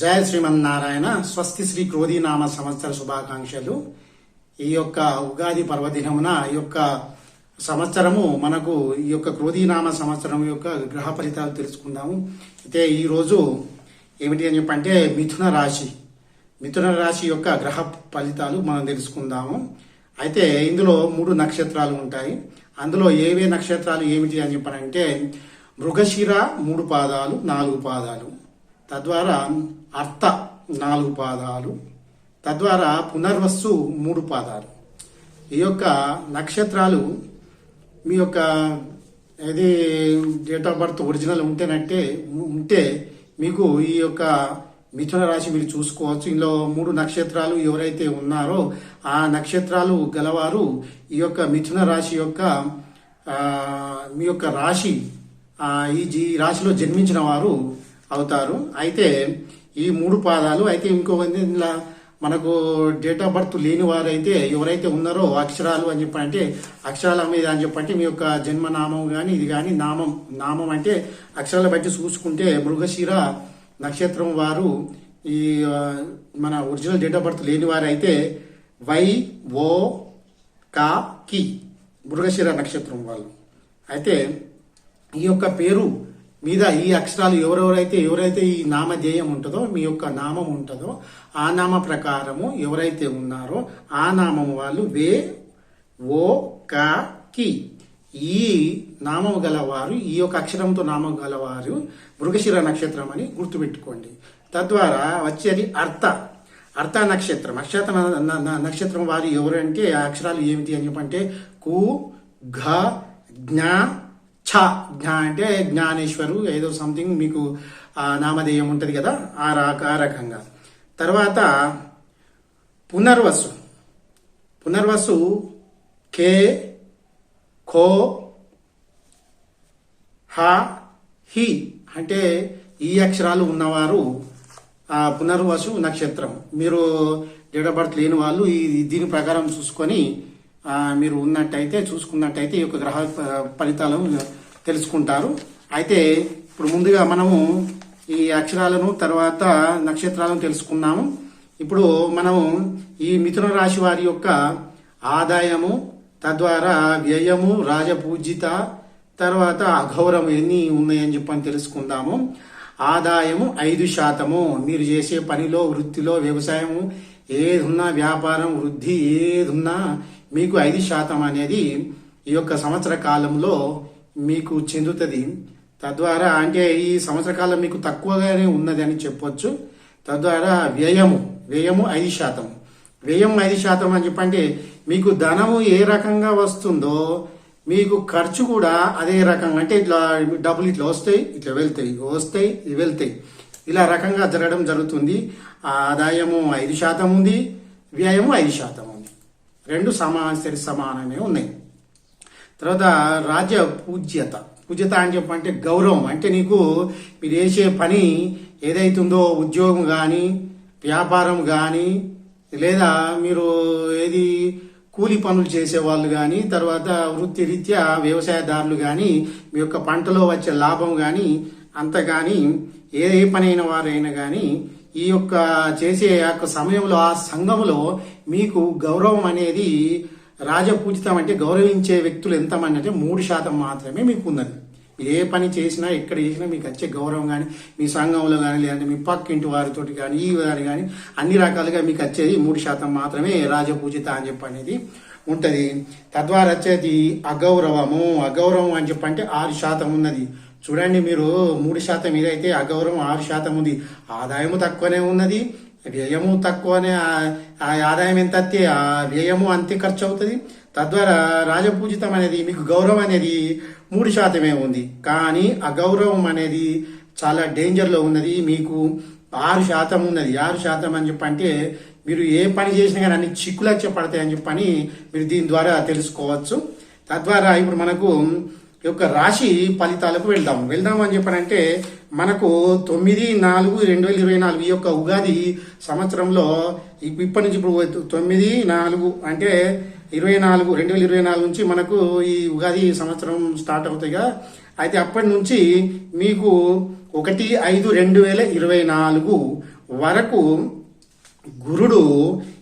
జయ శ్రీమన్నారాయణ స్వస్తి శ్రీ క్రోధీనామ సంవత్సర శుభాకాంక్షలు. ఈ యొక్క ఉగాది పర్వదినమున ఈ యొక్క సంవత్సరము మనకు ఈ యొక్క క్రోధీనామ సంవత్సరం యొక్క గ్రహ ఫలితాలు తెలుసుకుందాము. అయితే ఈరోజు ఏమిటి అని చెప్పంటే మిథున రాశి. మిథున రాశి యొక్క గ్రహ ఫలితాలు మనం తెలుసుకుందాము. అయితే ఇందులో మూడు నక్షత్రాలు ఉంటాయి. అందులో ఏవే నక్షత్రాలు ఏమిటి అని చెప్పారంటే మృగశిర మూడు పాదాలు నాలుగు పాదాలు. తద్వారా అర్థ నాలుగు పాదాలు తద్వారా పునర్వస్సు మూడు పాదాలు. ఈ యొక్క నక్షత్రాలు మీ యొక్క ఇది డేట్ ఆఫ్ బర్త్ ఒరిజినల్ ఉంటేనంటే ఉంటే మీకు ఈ యొక్క మిథున రాశి మీరు చూసుకోవచ్చు. ఇందులో మూడు నక్షత్రాలు ఎవరైతే ఉన్నారో ఆ నక్షత్రాలు గలవారు ఈ యొక్క మిథున రాశి యొక్క మీ యొక్క రాశి ఈ జీ ఈ రాశిలో జన్మించిన వారు అవుతారు. అయితే ఈ మూడు పాదాలు అయితే ఇంకో ఇలా మనకు డేట్ ఆఫ్ బర్త్ లేని వారైతే ఎవరైతే ఉన్నారో అక్షరాలు అని చెప్పంటే అక్షరాల మీద అని చెప్పంటే మీ యొక్క జన్మనామం కానీ ఇది కానీ నామం నామం అంటే అక్షరాల బట్టి చూసుకుంటే మృగశిర నక్షత్రం వారు ఈ మన ఒరిజినల్ డేట్ ఆఫ్ బర్త్ లేని వారైతే వై ఓ కా కి మృగశిర నక్షత్రం వాళ్ళు. అయితే ఈ యొక్క పేరు మీద ఈ అక్షరాలు ఎవరెవరైతే ఎవరైతే ఈ నామధేయం ఉంటుందో మీ యొక్క నామం ఉంటుందో ఆ నామ ప్రకారము ఎవరైతే ఉన్నారో ఆ నామము వాళ్ళు వే ఓ క కి. ఈ నామం గలవారు ఈ యొక్క అక్షరంతో నామం గలవారు మృగశిర నక్షత్రం అని గుర్తుపెట్టుకోండి. తద్వారా వచ్చేది అర్థ అర్థ నక్షత్రం. నక్షత్రం నక్షత్రం వారు ఎవరంటే ఆ అక్షరాలు ఏమిటి అని చెప్పంటే కు ఘ జ్ఞ ఛ జ్ఞా అంటే జ్ఞానేశ్వరు ఏదో సంథింగ్ మీకు నామధేయం ఉంటుంది కదా ఆ రక ఆ రకంగా తర్వాత పునర్వసు. పునర్వసు కే ఖో హ హి అంటే ఈ అక్షరాలు ఉన్నవారు ఆ పునర్వసు నక్షత్రం. మీరు డేట్ ఆఫ్ బర్త్ లేని వాళ్ళు ఈ దీని ప్రకారం చూసుకొని మీరు ఉన్నట్టయితే చూసుకున్నట్టయితే ఈ యొక్క గ్రహ ఫలితాలను తెలుసుకుంటారు. అయితే ఇప్పుడు ముందుగా మనము ఈ అక్షరాలను తర్వాత నక్షత్రాలను తెలుసుకున్నాము. ఇప్పుడు మనము ఈ మిథున రాశి వారి యొక్క ఆదాయము తద్వారా వ్యయము రాజపూజిత తర్వాత అఘౌరం ఎన్ని ఉన్నాయని చెప్పని తెలుసుకుందాము. ఆదాయము ఐదు శాతము. మీరు చేసే పనిలో వృత్తిలో వ్యవసాయము ఏదున్నా వ్యాపారం వృద్ధి ఏదున్నా మీకు ఐదు శాతం అనేది ఈ యొక్క సంవత్సర కాలంలో మీకు చెందుతుంది. తద్వారా అంటే ఈ సంవత్సర కాలం మీకు తక్కువగానే ఉన్నది అని చెప్పొచ్చు. తద్వారా వ్యయము వ్యయము ఐదు శాతం. వ్యయం ఐదు శాతం అని చెప్పంటే మీకు ధనము ఏ రకంగా వస్తుందో మీకు ఖర్చు కూడా అదే రకంగా అంటే ఇట్లా డబ్బులు ఇట్లా వస్తాయి ఇట్లా వెళ్తాయి వస్తాయి వెళ్తాయి. ఇలా రకంగా జరగడం జరుగుతుంది. ఆదాయము ఐదు శాతం ఉంది వ్యయము ఐదు శాతం ఉంది. రెండు సమా సమానమే ఉన్నాయి. తర్వాత రాజ్య పూజ్యత. పూజ్యత అని చెప్పంటే గౌరవం. అంటే నీకు మీరు చేసే పని ఏదైతుందో ఉద్యోగం కానీ వ్యాపారం కానీ లేదా మీరు ఏది కూలి పనులు చేసే వాళ్ళు కానీ తర్వాత వృత్తి రీత్యా వ్యవసాయదారులు కానీ మీ యొక్క పంటలో వచ్చే లాభం కానీ అంత కానీ ఏ ఏ పనైన వారైనా కానీ ఈ యొక్క చేసే యొక్క సమయంలో ఆ సంఘములో మీకు గౌరవం అనేది రాజపూజితం అంటే గౌరవించే వ్యక్తులు ఎంతమంది అంటే మూడు శాతం మాత్రమే మీకు ఉన్నది మీరు ఏ పని చేసినా ఎక్కడ చేసినా మీకు వచ్చే గౌరవం కానీ మీ సంఘంలో కానీ లేదంటే మీ పక్కింటి వారితోటి కానీ ఈ వారి కానీ అన్ని రకాలుగా మీకు వచ్చేది మూడు శాతం మాత్రమే రాజపూజిత అని చెప్పి అనేది ఉంటుంది. తద్వారా వచ్చేది అగౌరవము. అగౌరవం అని చెప్పంటే ఆరు శాతం ఉన్నది. చూడండి మీరు మూడు శాతం ఇదైతే అగౌరవం ఆరు శాతం ఉంది ఆదాయము తక్కువనే ఉన్నది వ్యయము తక్కువనే ఆ- ఆ ఆదాయం ఎంత అత్తే ఆ వ్యయము అంతే ఖర్చు అవుతుంది తద్వారా రాజపూజితం అనేది మీకు గౌరవం అనేది మూడు శాతమే ఉంది కానీ అగౌరవం అనేది చాలా డేంజర్లో ఉన్నది మీకు ఆరు శాతం ఉన్నది ఆరు శాతం అని చెప్పంటే మీరు ఏ పని చేసినా కానీ అన్ని చిక్కులచ్చే పడతాయి అని చెప్పని మీరు దీని ద్వారా తెలుసుకోవచ్చు తద్వారా ఇప్పుడు మనకు ఈ యొక్క రాశి ఫలితాలకు వెళ్దాం వెళ్దాం అని చెప్పనంటే మనకు తొమ్మిది నాలుగు రెండు వేల ఇరవై నాలుగు ఈ యొక్క ఉగాది సంవత్సరంలో ఇప్పటి నుంచి ఇప్పుడు తొమ్మిది నాలుగు అంటే ఇరవై నాలుగు రెండు వేల ఇరవై నాలుగు నుంచి మనకు ఈ ఉగాది సంవత్సరం స్టార్ట్ అవుతాయిగా అయితే అప్పటి నుంచి మీకు ఒకటి ఐదు రెండు వేల ఇరవై నాలుగు వరకు గురుడు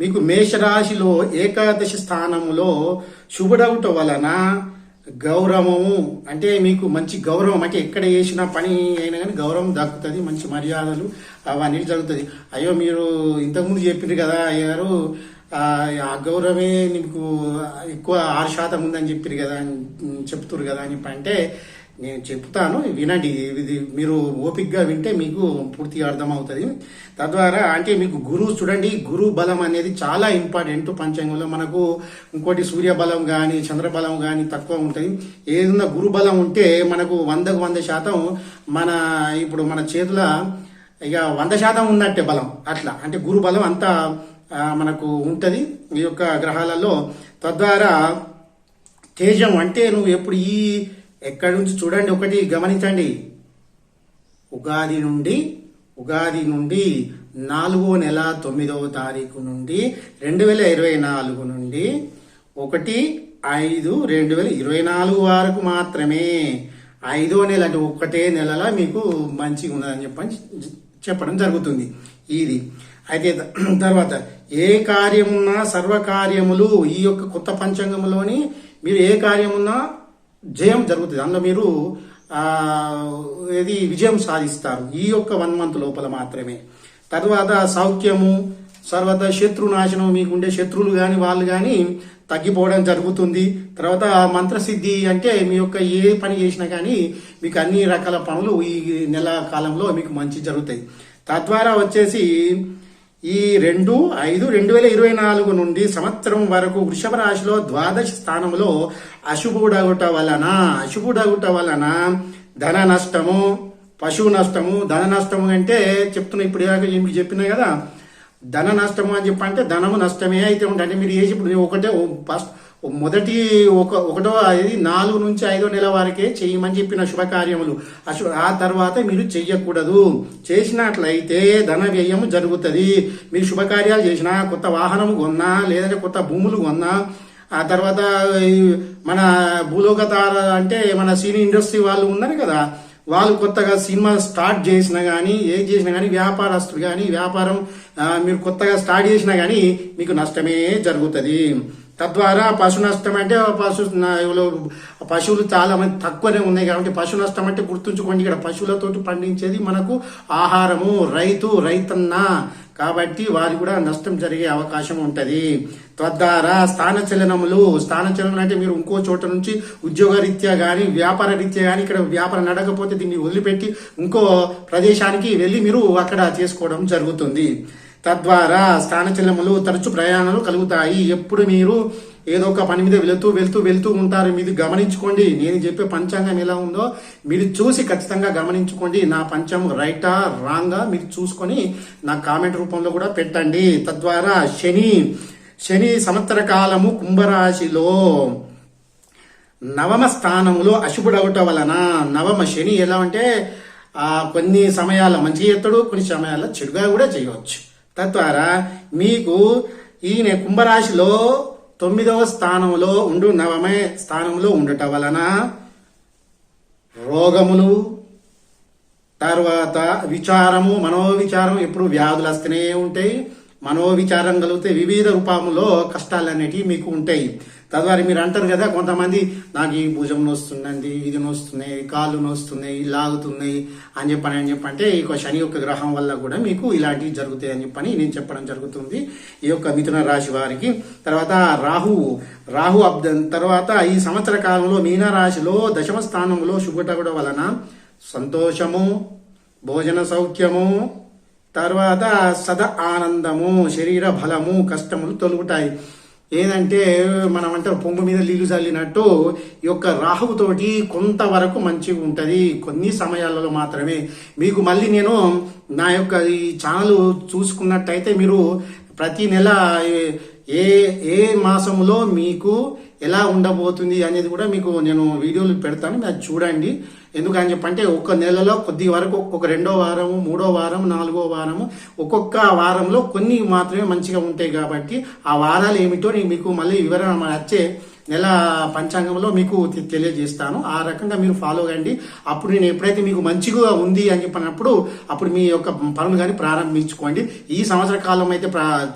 మీకు మేషరాశిలో ఏకాదశి స్థానములో శుభుడవటం వలన గౌరవము అంటే మీకు మంచి గౌరవం అంటే ఎక్కడ చేసిన పని అయినా కానీ గౌరవం దక్కుతుంది మంచి మర్యాదలు అవన్నీ జరుగుతుంది. అయ్యో మీరు ఇంతకుముందు చెప్పిండ్రు కదా అయ్యారు ఆ గౌరవమే నీకు ఎక్కువ ఆరు శాతం ఉందని చెప్పారు కదా అని చెప్తురు కదా అని అంటే నేను చెప్తాను వినండి. ఇది మీరు ఓపిక్గా వింటే మీకు పూర్తిగా అర్థమవుతుంది. తద్వారా అంటే మీకు గురువు చూడండి. గురు బలం అనేది చాలా ఇంపార్టెంట్. పంచాంగంలో మనకు ఇంకోటి సూర్య బలం కానీ చంద్రబలం కానీ తక్కువ ఉంటుంది. ఏదైనా గురు బలం ఉంటే మనకు వందకు వంద శాతం మన ఇప్పుడు మన చేతుల ఇక వంద శాతం ఉన్నట్టే బలం. అట్లా. అంటే గురు బలం అంత మనకు ఉంటుంది ఈ యొక్క గ్రహాలలో. తద్వారా తేజం అంటే నువ్వు ఎప్పుడు ఈ ఎక్కడి నుంచి చూడండి ఒకటి గమనించండి. ఉగాది నుండి ఉగాది నుండి నాలుగో నెల తొమ్మిదవ తారీఖు నుండి రెండు వేల ఇరవై నాలుగు నుండి ఒకటి ఐదు రెండు వేల ఇరవై నాలుగు వరకు మాత్రమే. ఐదో నెల అంటే ఒకటే నెలలా మీకు మంచిగా ఉన్నదని చెప్పని చెప్పడం జరుగుతుంది. ఇది. అయితే తర్వాత ఏ కార్యమున్నా సర్వకార్యములు ఈ యొక్క కొత్త పంచాంగంలోని మీరు ఏ కార్యమున్నా జయం జరుగుతుంది. అందులో మీరు ఇది విజయం సాధిస్తారు. ఈ యొక్క వన్ మంత్ లోపల మాత్రమే. తర్వాత సౌఖ్యము సర్వత శత్రునాశనం మీకుండే శత్రువులు కానీ వాళ్ళు కానీ తగ్గిపోవడం జరుగుతుంది. తర్వాత మంత్రసిద్ధి అంటే మీ యొక్క ఏ పని చేసినా కానీ మీకు అన్ని రకాల పనులు ఈ నెల కాలంలో మీకు మంచి జరుగుతాయి. తద్వారా వచ్చేసి ఈ రెండు ఐదు రెండు వేల ఇరవై నాలుగు నుండి సంవత్సరం వరకు వృషభ రాశిలో ద్వాదశ స్థానంలో అశుభుడగుట వలన అశుభుడగుట వలన ధన నష్టము పశువు నష్టము ధన నష్టము అంటే చెప్తున్నా ఇప్పుడు ఏమి చెప్పినా కదా ధన నష్టము అని చెప్పంటే ధనము నష్టమే అయితే ఉంటుంది. అంటే మీరు చేసి ఇప్పుడు ఒకటే ఫస్ట్ మొదటి ఒక ఒకటో అది నాలుగు నుంచి ఐదో నెల వరకే చేయమని చెప్పిన శుభకార్యములు. అశు ఆ తర్వాత మీరు చెయ్యకూడదు. చేసినట్లయితే ధన వ్యయం జరుగుతుంది. మీరు శుభకార్యాలు చేసినా కొత్త వాహనము కొన్నా లేదంటే కొత్త భూములు కొన్నా ఆ తర్వాత మన భూలోకతార అంటే మన సినీ ఇండస్ట్రీ వాళ్ళు ఉన్నారు కదా వాళ్ళు కొత్తగా సినిమా స్టార్ట్ చేసినా కానీ ఏం చేసినా కానీ వ్యాపారస్తులు కానీ వ్యాపారం మీరు కొత్తగా స్టార్ట్ చేసినా కానీ మీకు నష్టమే జరుగుతుంది. తద్వారా పశు నష్టం అంటే పశు పశువులు చాలా మంది తక్కువనే ఉన్నాయి కాబట్టి పశు నష్టం అంటే గుర్తుంచుకోండి ఇక్కడ పశువులతోటి పండించేది మనకు ఆహారము రైతు రైతన్న కాబట్టి వారికి కూడా నష్టం జరిగే అవకాశం ఉంటుంది. తద్వారా స్థానచలనములు స్థానచలనం అంటే మీరు ఇంకో చోట నుంచి ఉద్యోగ రీత్యా కానీ వ్యాపార రీత్యా కానీ ఇక్కడ వ్యాపారం నడకపోతే దీన్ని వదిలిపెట్టి ఇంకో ప్రదేశానికి వెళ్ళి మీరు అక్కడ చేసుకోవడం జరుగుతుంది. తద్వారా స్థాన చలనములు తరచు ప్రయాణాలు కలుగుతాయి. ఎప్పుడు మీరు ఏదో ఒక పని మీద వెళుతూ వెళ్తూ వెళ్తూ ఉంటారు. మీరు గమనించుకోండి. నేను చెప్పే పంచాంగం ఎలా ఉందో మీరు చూసి ఖచ్చితంగా గమనించుకోండి. నా పంచాంగం రైటా రాంగా మీరు చూసుకొని నా కామెంట్ రూపంలో కూడా పెట్టండి. తద్వారా శని శని సంవత్సర కాలము కుంభరాశిలో నవమ స్థానములో అశుభుడవట వలన నవమ శని ఎలా అంటే కొన్ని సమయాల మంచి ఎత్తడు కొన్ని సమయాల చెడుగా కూడా చేయవచ్చు. తద్వారా మీకు ఈయన కుంభరాశిలో తొమ్మిదవ స్థానంలో ఉండు నవమే స్థానంలో ఉండటం వలన రోగములు తర్వాత విచారము మనోవిచారం ఎప్పుడు వ్యాధులు వస్తూనే ఉంటాయి. మనోవిచారం కలిగితే వివిధ రూపంలో కష్టాలు అనేటివి మీకు ఉంటాయి. తద్వారా మీరు అంటారు కదా కొంతమంది నాకు ఈ భుజం నొస్తుందండి ఇది నొస్తున్నాయి కాళ్ళు నొస్తున్నాయి లాగుతున్నాయి అని చెప్పని అని చెప్పంటే ఈ యొక్క శని యొక్క గ్రహం వల్ల కూడా మీకు ఇలాంటివి జరుగుతాయి అని చెప్పని నేను చెప్పడం జరుగుతుంది. ఈ యొక్క మిథున రాశి వారికి. తర్వాత రాహు. రాహు అబ్దన్ తర్వాత ఈ సంవత్సర కాలంలో మీన రాశిలో దశమ స్థానంలో శుభటగుడ వలన సంతోషము భోజన సౌఖ్యము తర్వాత సద ఆనందము శరీర బలము కష్టములు తొలుగుతాయి. ఏదంటే మనం అంటే పొంగు మీద నీళ్ళు చల్లినట్టు ఈ యొక్క రాహుతోటి కొంతవరకు మంచిగా ఉంటుంది. కొన్ని సమయాలలో మాత్రమే. మీకు మళ్ళీ నేను నా యొక్క ఈ ఛానల్ చూసుకున్నట్టయితే మీరు ప్రతి నెల ఏ ఏ మాసంలో మీకు ఎలా ఉండబోతుంది అనేది కూడా మీకు నేను వీడియోలు పెడతాను మీరు అది చూడండి. ఎందుకని చెప్పంటే ఒక్క నెలలో కొద్ది వరకు ఒక రెండో వారము మూడో వారం నాలుగో వారము ఒక్కొక్క వారంలో కొన్ని మాత్రమే మంచిగా ఉంటాయి కాబట్టి ఆ వారాలు ఏమిటో నేను మీకు మళ్ళీ వివరణ వచ్చే నెల పంచాంగంలో మీకు తెలియజేస్తాను. ఆ రకంగా మీరు ఫాలో కండి. అప్పుడు నేను ఎప్పుడైతే మీకు మంచిగా ఉంది అని చెప్పినప్పుడు అప్పుడు మీ యొక్క పనులు కానీ ప్రారంభించుకోండి. ఈ సంవత్సర కాలం అయితే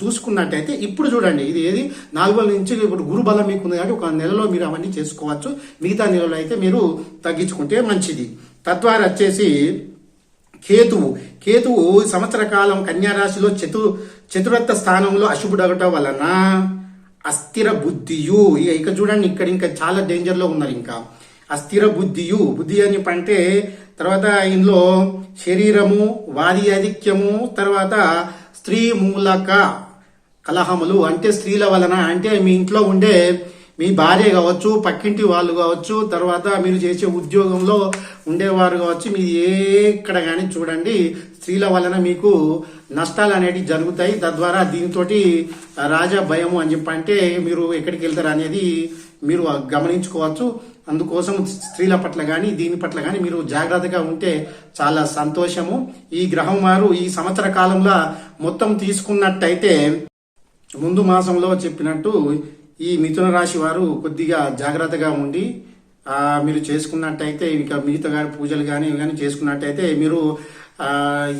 చూసుకున్నట్టయితే ఇప్పుడు చూడండి. ఇది ఏది? నాలుగో నుంచి ఇప్పుడు గురుబలం మీకు ఉంది కాబట్టి ఒక నెలలో మీరు అవన్నీ చేసుకోవచ్చు. మిగతా నెలలో అయితే మీరు తగ్గించుకుంటే మంచిది. తద్వారా వచ్చేసి కేతువు. కేతువు సంవత్సర కాలం కన్యా రాశిలో చతు చతురత్వ స్థానంలో అశుభుడగటం వలన అస్థిర బుద్ధియు. ఇక ఇక చూడండి ఇక్కడ ఇంకా చాలా డేంజర్లో ఉన్నారు ఇంకా. అస్థిర బుద్ధియు. బుద్ధి అని అంటే తర్వాత ఇందులో శరీరము వారి ఆధిక్యము తర్వాత స్త్రీ మూలక కలహములు. అంటే స్త్రీల వలన అంటే మీ ఇంట్లో ఉండే మీ భార్య కావచ్చు పక్కింటి వాళ్ళు కావచ్చు తర్వాత మీరు చేసే ఉద్యోగంలో ఉండేవారు కావచ్చు మీ ఎక్కడ కానీ చూడండి స్త్రీల వలన మీకు నష్టాలు అనేవి జరుగుతాయి. తద్వారా దీంతో రాజా భయము అని చెప్పంటే మీరు ఎక్కడికి వెళ్తారు అనేది మీరు గమనించుకోవచ్చు. అందుకోసం స్త్రీల పట్ల కానీ దీని పట్ల కానీ మీరు జాగ్రత్తగా ఉంటే చాలా సంతోషము. ఈ గ్రహం వారు ఈ సంవత్సర కాలంలో మొత్తం తీసుకున్నట్టయితే ముందు మాసంలో చెప్పినట్టు ఈ మిథున రాశి వారు కొద్దిగా జాగ్రత్తగా ఉండి మీరు చేసుకున్నట్టయితే ఇక మిగతా కానీ పూజలు కానీ ఇవి కానీ చేసుకున్నట్టయితే మీరు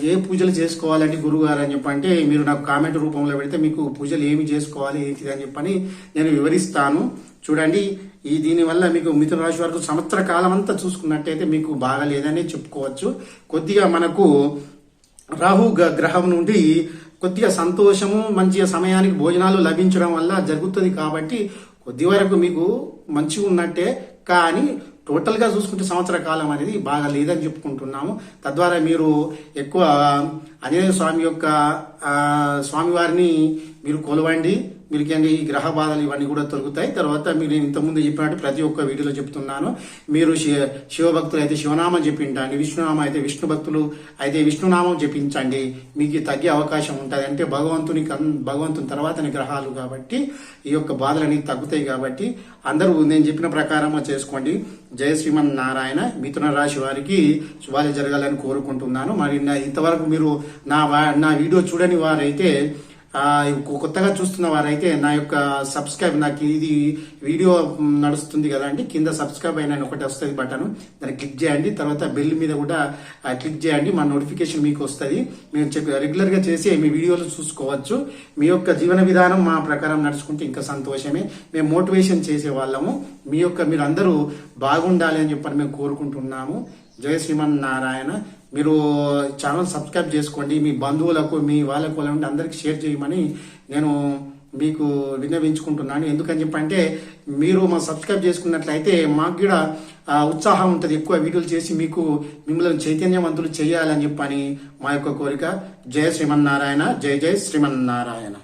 ఏ పూజలు చేసుకోవాలంటే గురువు గారు అని చెప్పంటే మీరు నాకు కామెంట్ రూపంలో పెడితే మీకు పూజలు ఏమి చేసుకోవాలి ఏంటిది అని చెప్పని నేను వివరిస్తాను. చూడండి ఈ దీనివల్ల మీకు మిథున రాశి వరకు సంవత్సర కాలం అంతా చూసుకున్నట్టయితే మీకు బాగాలేదని చెప్పుకోవచ్చు. కొద్దిగా మనకు రాహు గ- గ్రహం నుండి కొద్దిగా సంతోషము మంచిగా సమయానికి భోజనాలు లభించడం వల్ల జరుగుతుంది కాబట్టి కొద్ది వరకు మీకు మంచిగా ఉన్నట్టే. కానీ టోటల్గా చూసుకుంటే సంవత్సర కాలం అనేది బాగా లేదని చెప్పుకుంటున్నాము. తద్వారా మీరు ఎక్కువ ఆంజనేయ స్వామి యొక్క స్వామివారిని మీరు కొలవండి మీరు ఈ గ్రహ బాధలు ఇవన్నీ కూడా తొలుగుతాయి. తర్వాత మీరు నేను ఇంతకుముందు చెప్పినట్టు ప్రతి ఒక్క వీడియోలో చెప్తున్నాను. మీరు శివ శివభక్తులు అయితే శివనామం చెప్పించండి విష్ణునామం అయితే విష్ణు భక్తులు అయితే విష్ణునామం చెప్పించండి. మీకు తగ్గే అవకాశం ఉంటుంది. అంటే భగవంతుని భగవంతుని తర్వాతని గ్రహాలు కాబట్టి ఈ యొక్క బాధలు అనేవి తగ్గుతాయి కాబట్టి అందరూ నేను చెప్పిన ప్రకారం చేసుకోండి. జయ శ్రీమన్ నారాయణ మిథున రాశి వారికి శుభాలు జరగాలని కోరుకుంటున్నాను. మరి ఇంతవరకు మీరు నా నా వీడియో చూడని వారైతే కొత్తగా చూస్తున్న వారైతే నా యొక్క సబ్స్క్రైబ్ నాకు ఇది వీడియో నడుస్తుంది కదా అండి కింద సబ్స్క్రైబ్ అయిన ఒకటి వస్తుంది బటన్. దాన్ని క్లిక్ చేయండి తర్వాత బెల్ మీద కూడా క్లిక్ చేయండి మా నోటిఫికేషన్ మీకు వస్తుంది. మేము చెప్పి రెగ్యులర్గా చేసి మీ వీడియోలు చూసుకోవచ్చు. మీ యొక్క జీవన విధానం మా ప్రకారం నడుచుకుంటే ఇంకా సంతోషమే. మేము మోటివేషన్ చేసే వాళ్ళము. మీ యొక్క మీరు అందరూ బాగుండాలి అని చెప్పని మేము కోరుకుంటున్నాము. జయ శ్రీమన్ నారాయణ మీరు ఛానల్ సబ్స్క్రైబ్ చేసుకోండి. మీ బంధువులకు మీ వాళ్ళకు వాళ్ళ అందరికి షేర్ చేయమని నేను మీకు విన్నవించుకుంటున్నాను. ఎందుకని చెప్పంటే మీరు మా సబ్స్క్రైబ్ చేసుకున్నట్లయితే మాకు కూడా ఉత్సాహం ఉంటుంది. ఎక్కువ వీడియోలు చేసి మీకు మిమ్మల్ని చైతన్యవంతులు చేయాలని చెప్పని మా యొక్క కోరిక. జయ శ్రీమన్నారాయణ జయ జయ శ్రీమన్నారాయణ.